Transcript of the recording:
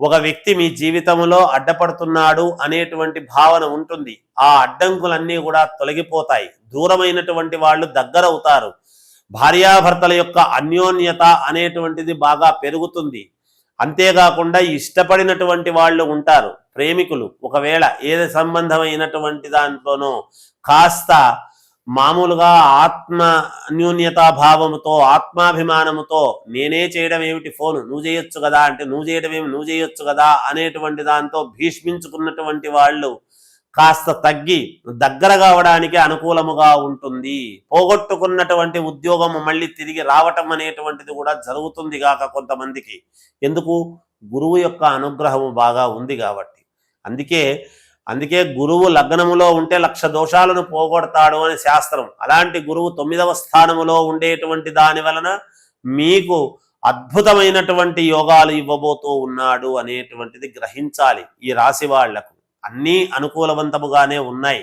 ఒక వ్యక్తి మీ జీవితంలో అడ్డపడుతున్నాడు అనేటువంటి భావన ఉంటుంది. ఆ అడ్డంకులన్నీ కూడా తొలగిపోతాయి. దూరమైనటువంటి వాళ్ళు దగ్గరవుతారు. భార్యాభర్తల యొక్క అన్యోన్యత అనేటువంటిది బాగా పెరుగుతుంది. అంతేకాకుండా ఇష్టపడినటువంటి వాళ్ళు ఉంటారు. ప్రేమికులు. ఒకవేళ ఏది సంబంధమైనటువంటి దాంట్లోనో కాస్త మామూలుగా ఆత్మ న్యూన్యతా భావముతో ఆత్మాభిమానముతో నేనే చేయడం ఏమిటి ఫోను? నువ్వు చేయొచ్చు కదా అంటే నువ్వు చేయడం ఏమి? నువ్వు చేయొచ్చు కదా అనేటువంటి దాంతో భీష్మించుకున్నటువంటి వాళ్ళు కాస్త తగ్గి దగ్గర కావడానికి అనుకూలముగా ఉంటుంది. పోగొట్టుకున్నటువంటి ఉద్యోగం మళ్ళీ తిరిగి రావటం అనేటువంటిది కూడా జరుగుతుంది గాక కొంతమందికి. ఎందుకు? గురువు యొక్క అనుగ్రహము బాగా ఉంది కాబట్టి. అందుకే అందుకే గురువు లగ్నములో ఉంటే లక్ష దోషాలను పోగొడతాడు అని శాస్త్రం. అలాంటి గురువు తొమ్మిదవ స్థానములో ఉండేటువంటి దాని వలన మీకు అద్భుతమైనటువంటి యోగాలు ఇవ్వబోతూ ఉన్నాడు అనేటువంటిది గ్రహించాలి ఈ రాశి వాళ్ళకు. అన్నీ అనుకూలవంతముగానే ఉన్నాయి.